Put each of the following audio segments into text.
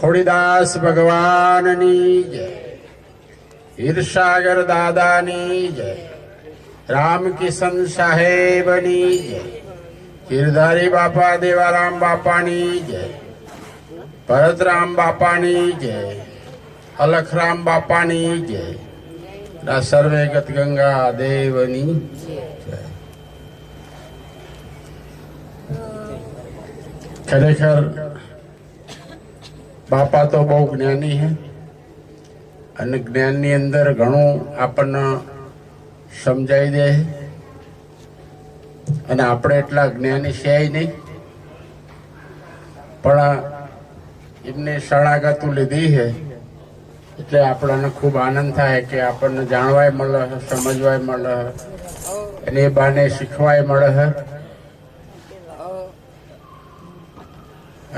ખોડીદાસ ભગવાનની જય હીરસાગર દાદાની જય રામકિશન સાહેબની જય ગિરધારી બાપા દેવારામ બાપાની જય ભરતરામ બાપાની જય અલખરામ બાપાની જય આ સર્વે ગત ગંગા દેવની જય ખરેખર બાપા તો બહુ જ્ઞાની છે. અને જ્ઞાનની અંદર ઘણું આપણને સમજાઈ દે અને આપણે એટલા જ્ઞાની છે નહીં. પણ એમને શરણાગતું લીધી છે. એટલે આપણને ખૂબ આનંદ થાય કે આપણને જાણવાય મળે સમજવાય મળે અને એ બાને શીખવાય મળે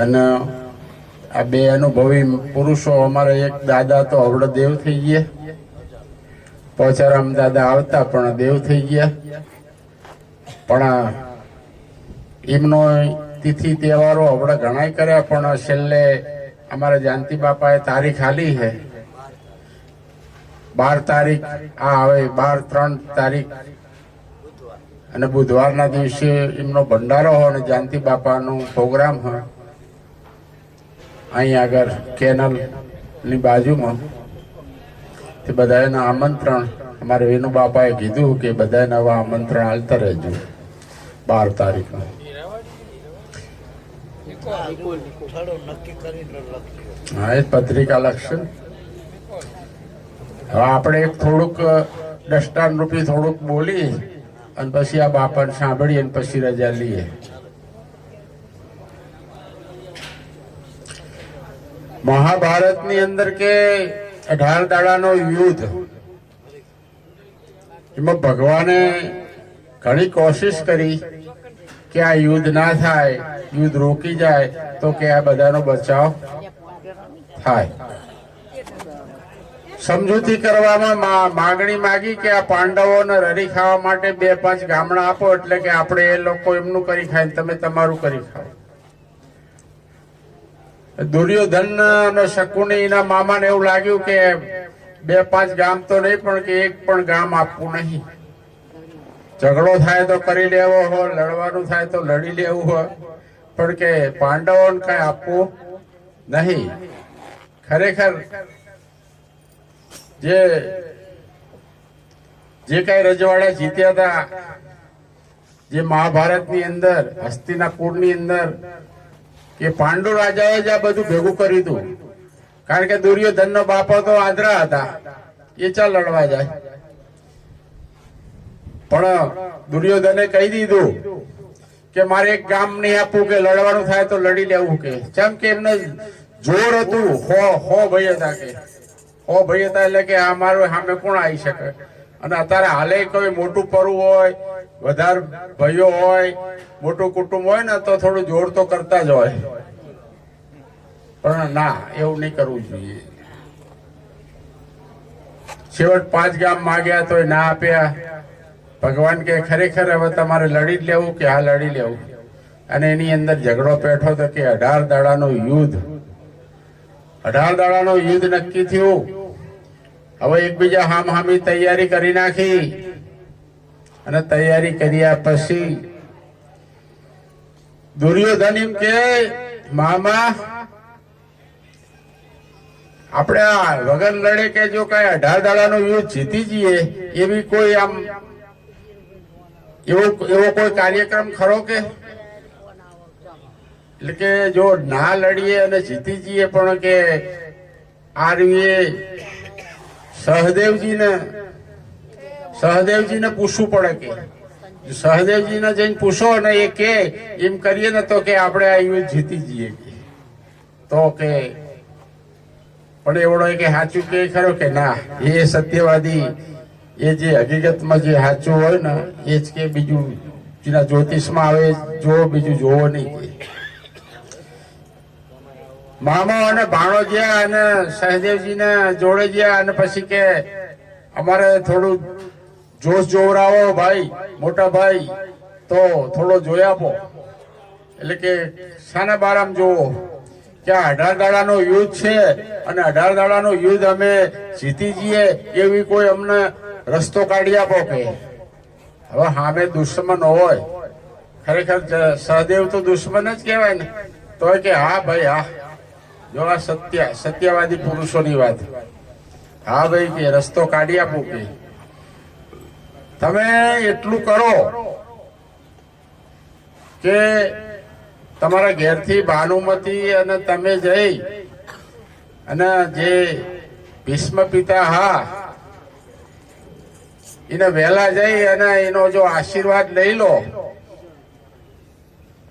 અને આ બે અનુભવી પુરુષો અમારા એક દાદા તો હવડે દેવ થઈ ગયા. પોચારામ દાદા આવતા પણ દેવ થઈ ગયા. પણ એમનો તિથિ તહેવારો હવડે ઘણા કર્યા, પણ છેલ્લે અમારા જાનતી બાપાએ તારીખ હાલી છે. બાર તારીખ, આ આવે બાર ત્રણ તારીખ. અને બુધવારના દિવસે એમનો ભંડારો હોય અને જાનતી બાપાનું પ્રોગ્રામ હોય. અહીં આગળ કેનલની બાજુમાં તે બધાને આમંત્રણ અમારે વેનુ બાપાએ કીધું કે બધાને નવા આમંત્રણ હાલતા રહેજો બાર તારીખનું. લખજો. હા એ પત્રિકા લખશે. હવે આપણે એક થોડુંક દસ્તાન રૂપી થોડુંક બોલી અને પછી આ બાપાને સાંભળીએ અને પછી રજા લઈએ. મહાભારતની અંદર કે અઢાર દાડાનો યુદ્ધ? એમાં ભગવાને ઘણી કોશિશ કરી કે આ યુદ્ધ ના થાય, યુદ્ધ રોકી જાય, તો કે આ બધાનો બચાવ થાય. સમજૂતી કરવામાં માગણી માગી કે આ પાંડવોને રરી ખાવા માટે બે પાંચ ગામડા આપો, એટલે કે આપણે એ લોકો એમનું કરી ખાય તમે તમારું કરી ખાઓ. દુર્યોધન અને શકુની એના મામાને એવું લાગ્યું કે બે પાંચ ગામ તો નહીં, પણ કે એક પણ ગામ આપવું નહીં. ઝઘડો થાય તો કરી લેવો હોય લડવાનું થાય તો લડી લેવું હોય પણ કે પાંડવોને કઈ આપવું નહીં. ખરેખર જે જે કઈ રજવાડા જીત્યા હતા, જે મહાભારતની અંદર, હસ્તિનાપુરની અંદર કે પાંડુ રાજાએ જ આ બધું ભેગું કર્યું હતું. કારણ કે દુર્યોધનનો બાપો તો આદરા હતા. એ ચાલ લડવા જાય. પણ દુર્યોધને કહી દીધું કે મારે એક ગામ નહીં આપવું, કે લડવાનું થાય તો લડી લેવું કે. કેમ કે એમને જોર હતું, હો હો ભાઈ હતા કે. હો ભાઈ હતા એટલે કે આ મારું સામે કોણ આવી શકે? અને અત્યારે હાલે કોઈ મોટું પરવું હોય વધારે ભાઈઓ હોય, મોટું કુટુંબ હોય ને, તો થોડું જોર તો કરતા જ હોય. પણ ના, એવું નહીં કરવું જોઈએ. છેવટ પાંચ ગામ માગ્યા તો ના આપ્યા. ભગવાન કે ખરેખર હવે તમારે લડી જ લેવું કે હા લડી લેવું? અને એની અંદર ઝઘડો પેઠો તો કે અઢાર દાડાનો યુદ્ધ. અઢાર દાડાનો યુદ્ધ નક્કી થયું. હવે એકબીજા હામ હામી તૈયારી કરી નાખી. અને તૈયારી કર્યા પછી દુર્યોધન એમ કે, મામા, આપણે આ વગર લડે કે જો કઈ અઢાર દાડાનો યુદ્ધ જીતી જઈએ, એવી કોઈ આમ એવો એવો કોઈ કાર્યક્રમ ખરો કે? એટલે કે જો ના લડીએ અને જીતી જઈએ, પણ કે આરવીએ સહદેવજીને સહદેવજીને પૂછવું પડે કે સહદેવજીને જઈને પૂછો ને એ કે, એમ કરીએ ને તો કે આપણે આ જીતી જઈએ તો કે, પણ એવડો કે સાચું કે ખરો કે ના, એ સત્યવાદી, એ જે હકીકતમાં જે સાચું હોય ને, એ જ કે બીજું, જેના જ્યોતિષમાં આવે જો બીજું જોવો નહીં મામા અને ભાણો ગયા અને સહદેવજીને જોડે ગયા અને પછી કે, અમારે થોડું જોશ જોવરાવો ભાઈ, મોટા ભાઈ, તો થોડો જોઈ આપો. એટલે કે શાના બારામ જોવો કે અઢાર દાડાનો યુદ્ધ છે અને અઢાર દાડાનો યુદ્ધ અમે જીતી જઈએ એવી કોઈ અમને રસ્તો કાઢી આપો કે. હવે સામે દુશ્મન હોય. ખરેખર સહદેવ તો દુશ્મન જ કહેવાય ને. તો કે હા ભાઈ, હા. જો આ સત્ય, સત્યવાદી પુરુષોની વાત. હા ભાઈ, કે રસ્તો કાઢી આપો કે. તમે એટલું કરો કે તમારા ઘેરથી ભાનુમતી અને તમે જઈ અને જે ભીષ્મ પિતા હા, એને વહેલા જઈ અને એનો જો આશીર્વાદ લઈ લો,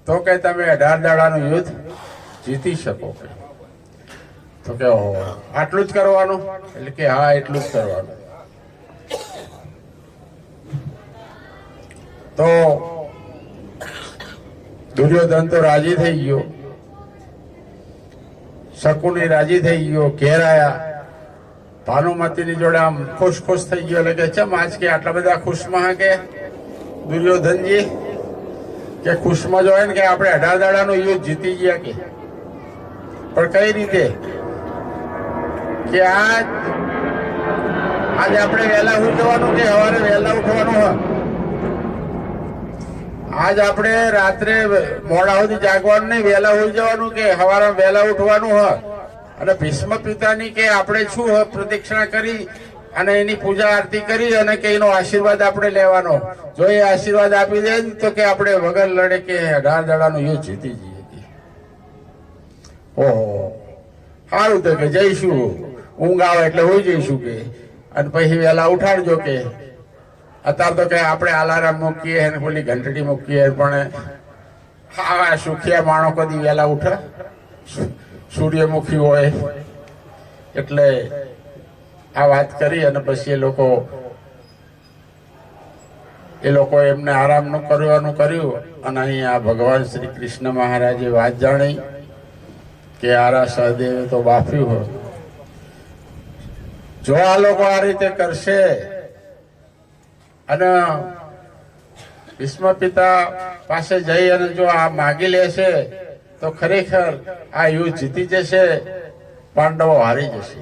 તો કે તમે અઢાર દાડાનું યુદ્ધ જીતી શકો તો કે આટલું જ કરવાનું? એટલે કે હા, એટલું જ કરવાનું. તો દુર્યોધન તો રાજી થઈ ગયો. શકુની રાજી થઈ ગયો, ઘેર આયા. ભાનુમતીની જોડે આમ ખુશ ખુશ થઈ ગયો, એટલે કે ચમ આજ કે આટલા બધા ખુશમાં કે? દુર્યોધનજી, કે ખુશમાં જો ને કે આપણે અઢાર દાડાનું યુદ્ધ જીતી ગયા કે? પણ કઈ રીતે? કે આજ, આજે આપણે વહેલા ઉઠવાનું કે સવારે વહેલા ઉઠવાનું હોય? આજ આપણે રાત્રે મોડા સુધી જાગવાનું નહીં, વહેલા હોઈ જવાનું કે સવારમાં વહેલા ઉઠવાનું હોય. અને ભીષ્મ પિતાની કે આપણે શું પ્રદક્ષિણા કરી અને એની પૂજા આરતી કરી અને કે એનો આશીર્વાદ આપણે લેવાનો. જો એ આશીર્વાદ આપી દે તો કે આપણે વગર લડે કે અઢાર દાડાનું યુદ્ધ જીતી જઈએ. ઓહો. સારું તો કે જઈશું. ઊંઘ આવે એટલે હોઈ જઈશું કે. અને પછી વહેલા ઉઠાડજો કે. અત્યારે તો કઈ આપણે અલાર્મ મૂકીએ અને પેલી ઘંટડી મૂકીએ પણ આવા સુખિયા માણો કદી વહેલા ઉઠે. સૂર્યમુખી હોય, એટલે આ વાત કરી અને પછી એ લોકો એ લોકો એમને આરામનું કરવાનું કર્યું અને અહીંયા ભગવાન શ્રી કૃષ્ણ મહારાજે વાત જાણી કે આરા સહદેવે તો બાફ્યું હોય. જો આ લોકો આ રીતે કરશે અને ભીષ્મ પિતા પાસે જઈ અને જો આ માગી લેશે તો ખરેખર આ યુદ્ધ જીતી જશે, પાંડવો હારી જશે.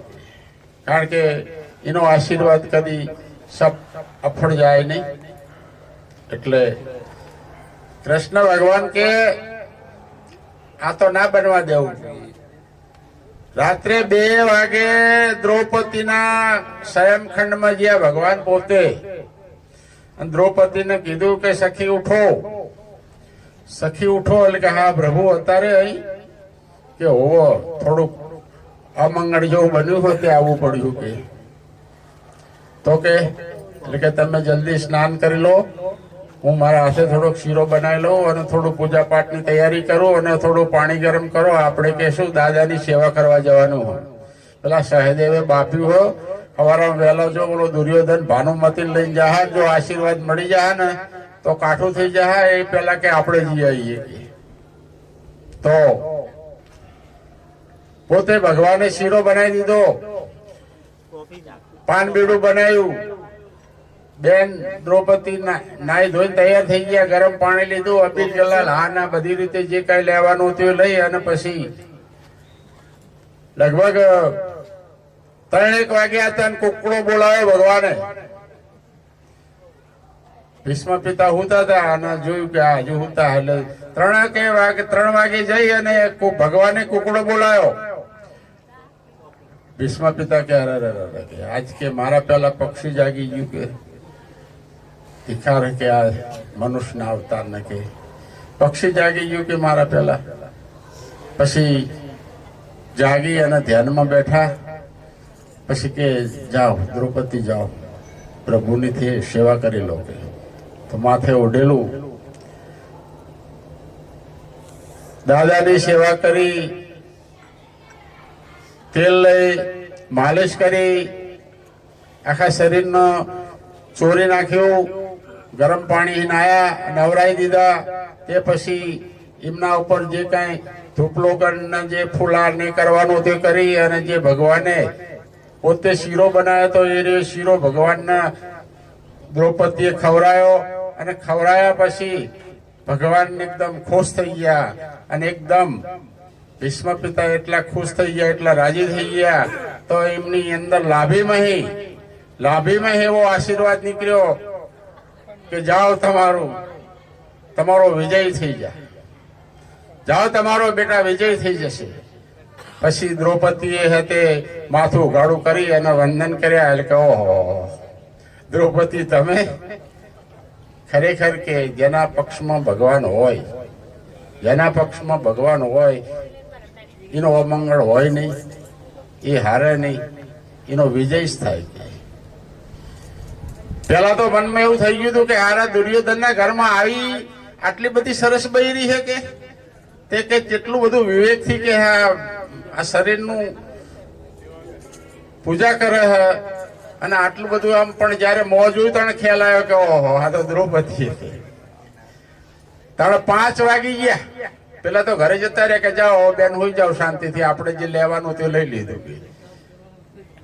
કારણ કે એનો આશીર્વાદ કદી સપ અફળ જાય નહીં. એટલે કૃષ્ણ ભગવાન કે, આ તો ના બનવા દેવું રાત્રે બે વાગે દ્રૌપદીના સ્વયંખંડમાં ગયા ભગવાન પોતે દ્રૌપદીને કીધું કે, સખી, ઉઠો. સખી ઉઠો એટલે કે, હા, પ્રભુ, અત્યારે અહીં. કે, હોવો, થોડુંક અમંગળ જેવું બન્યું હોય તે આવવું પડ્યું કે. તો કે, એટલે કે તમે જલ્દી સ્નાન કરી લો. હું મારા હાથે થોડોક શીરો બનાવી લઉં અને થોડું પૂજા પાઠની તૈયારી કરું અને થોડું પાણી ગરમ કરો. આપણે કહેશું દાદાની સેવા કરવા જવાનું હોય. પેલા સહદેવે બાપ્યું હો. સવારમાં વહેલો જો બોલો દુર્યોધન ભાનુમતી લઈને જાહે, જો આશીર્વાદ મળી જાય ને, તો કાઠું થઈ જાય એ પેલા કે આપણે જઈ આવીએ. તો પોતે ભગવાને શીરો બનાવી દીધો. પાન બીડું બનાવ્યું. બેન દ્રૌપદી નાઈ ધોઈ તૈયાર થઈ ગયા, ગરમ પાણી લીધું અબીર જલાલ, હા ના, બધી રીતે જે કઈ લેવાનું હતું લઈ અને પછી લગભગ ત્રણેક વાગ્યા હતા કુકડો બોલાવે ભગવાને. ભીષ્મ પિતા હુતા હતા અને જોયું કે હજુ હુતા એટલે ત્રણેક વાગે ત્રણ વાગે જઈ અને ભગવાને કુકડો બોલાયો ભીષ્મ પિતા કે, અરે અરે કે આજ કે મારા પહેલા પક્ષી જાગી ગયું કે? ભિખાર કે, આ મનુષ્યના અવતાર ને કે. પક્ષી જાગી ગયું કે મારા પહેલા પછી જાગી અને ધ્યાનમાં બેઠા. પછી કે જાઓ, દ્રૌપદી જાઓ. પ્રભુની સેવા કરી લો કે તો માથે ઓઢેલું. દાદાની સેવા કરી, તેલ લઈ, માલિશ કરી, આખા શરીરનો ચોરી નાખ્યું, ગરમ પાણી નાયા, નવરાઈ દીધા. તે પછી એમના ઉપર જે કાંઈ ધૂપલો કરીને જે ફૂલા ને કરવાનું તે કરી અને જે ભગવાને પોતે શીરો બનાવ્યો તો એ શીરો ભગવાનના દ્રૌપદીએ ખવડાયો અને ખવડાયા પછી ભગવાન એકદમ ખુશ થઈ ગયા અને એકદમ ભીષ્મ પિતા એટલા ખુશ થઈ ગયા, એટલા રાજી થઈ ગયા, તો એમની અંદર લાભીમહી લાભીમહી એવો આશીર્વાદ નીકળ્યો કે જાઓ તમારું, તમારો વિજય થઈ જાય. જાઓ તમારો બેટા વિજય થઈ જશે. પછી દ્રૌપદીએ હતે માથું ઉઘાડું કરી અને વંદન કર્યા એટલે કે, ઓહો, દ્રૌપદી તમે ખરેખર કે જેના પક્ષમાં ભગવાન હોય, જેના પક્ષમાં ભગવાન હોય, એનો અમંગળ હોય નહીં, એ હારે નહીં, એનો વિજય જ થાય પેલા તો મનમાં એવું થઈ ગયું હતું કે હારા દુર્યોધનના ઘરમાં આવી આટલી બધી સરસ બૈરી છે કે? તે કે કેટલું બધું વિવેકથી કે હા આ શરીરનું પૂજા કરે છે અને આટલું બધું આમ પણ જ્યારે મોં જોયું તને ખ્યાલ આવ્યો કે ઓહો, આ તો દ્રૌપદી હતી. તારે પાંચ વાગી ગયા. પેલા તો ઘરે જતા રહ્યા કે જાઓ બેન હોઈ જાઓ શાંતિથી. આપણે જે લેવાનું તે લઈ લીધું.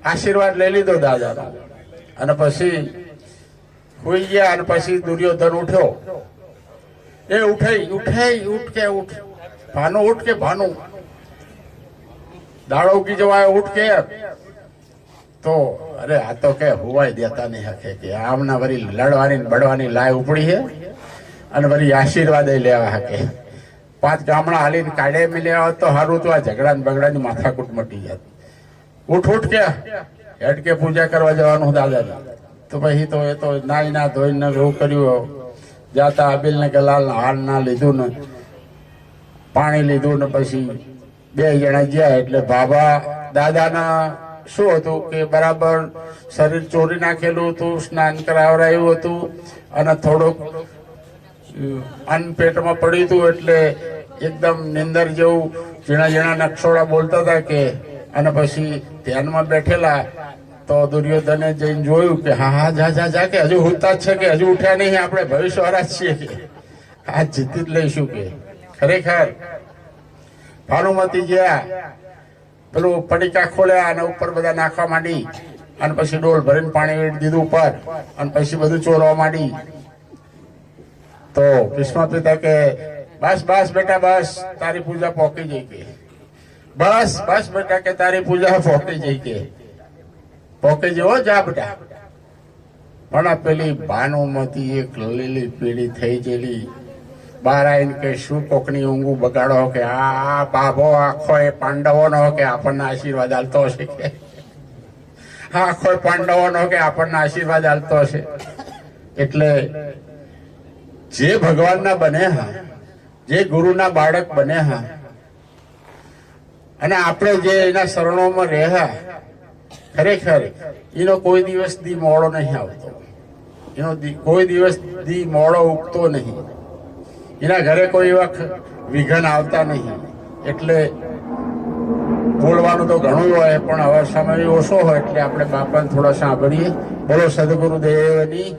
આશીર્વાદ લઈ લીધો દાદાનો. અને પછી હોઈ ગયા અને પછી દુર્યોધન ઉઠ્યો. એ ઉઠાઈ ઉઠાઈ ઉઠ કે ઉઠ. ભાનુ ઉઠ કે ભાનુ? દાડો ઉગી જવાય ઉઠ કે. તો, અરે આ તો કે હોવાય દેતા નહીં હકે કે. આમના વરી લડવાની બળવાની લાય ઉપડી છે અને વરી આશીર્વાદ લેવા હકે. પાંચ ગામડા હાલીને કાઢે મિલ્યા હોત તો સારું તો આ ઝઘડા ને બગડાની માથાકૂટ મટી જાત. ઉઠ ઉઠ કે. હેડ કે પૂજા કરવા જવાનું દાદા તો પછી તો એ તો નાઈ ના ધોઈને એવું કર્યું. જાતા અબિલ ને ગલાલ હાલ ના લીધું ને પાણી લીધું ને પછી બે જણા ગયા એટલે બાબા દાદાના શું હતું કે બરાબર શરીર ચોરી નાખેલું હતું, સ્નાન કરાવરાયું હતું અને થોડુંક અન્ન પેટમાં પડ્યું હતું એટલે એકદમ નિંદર જેવું ઝીણા ઝીણા નકશોડા બોલતા હતા કે, અને પછી ધ્યાનમાં બેઠેલા તો દુર્યોધને જઈને જોયું કે હા હા, જા જા જા કે હજુ હોતા જ છે કે હજુ ઉઠ્યા નહીં, આપણે ભવિષ્યવાળા જ છીએ કે, આ જીતી જ લઈશું કે. ખરેખર ભાનુમતી ગયા પેલું પડીકા ખોલ્યા અને ઉપર બધા નાખવા માંડી અને પછી ડોલ ભરીને પાણી દીધું ઉપર અને પછી બધું ચોરવા માંડી. તો ભીષ્મ પિતા કે બસ બસ બેટા, બસ, તારી પૂજા પોકી જઈ કે બસ બસ બેટા કે તારી પૂજા પોકી જઈ કે પોકી જેવો જા બેટા. પણ આ પેલી ભાનુમતી એક લીલી પીળી થઈ ગયેલી. બહાર આવીને કે શું કોકની ઊંઘું બગાડો કે આ બાબો આખો એ પાંડવોનો કે આપણને આશીર્વાદ આલતો હશે કે. આખો એ પાંડવોનો કે આપણને આશીર્વાદ આલતો હશે. એટલે જે ભગવાનના બને હા, જે ગુરુના બાળક બને હા, અને આપણે જે એના શરણોમાં રહ્યા ખરેખર એનો કોઈ દિવસ દી મોડો નહીં આવતો. એનો કોઈ દિવસ દી મોડો ઉગતો નહીં. એના ઘરે કોઈ એવા વિઘન આવતા નહીં. એટલે બોલવાનું તો ઘણું હોય, પણ હવે સમય ઓછો હોય એટલે આપણે બાપાને થોડા સાંભળીએ. બોલો સદગુરુ દેવની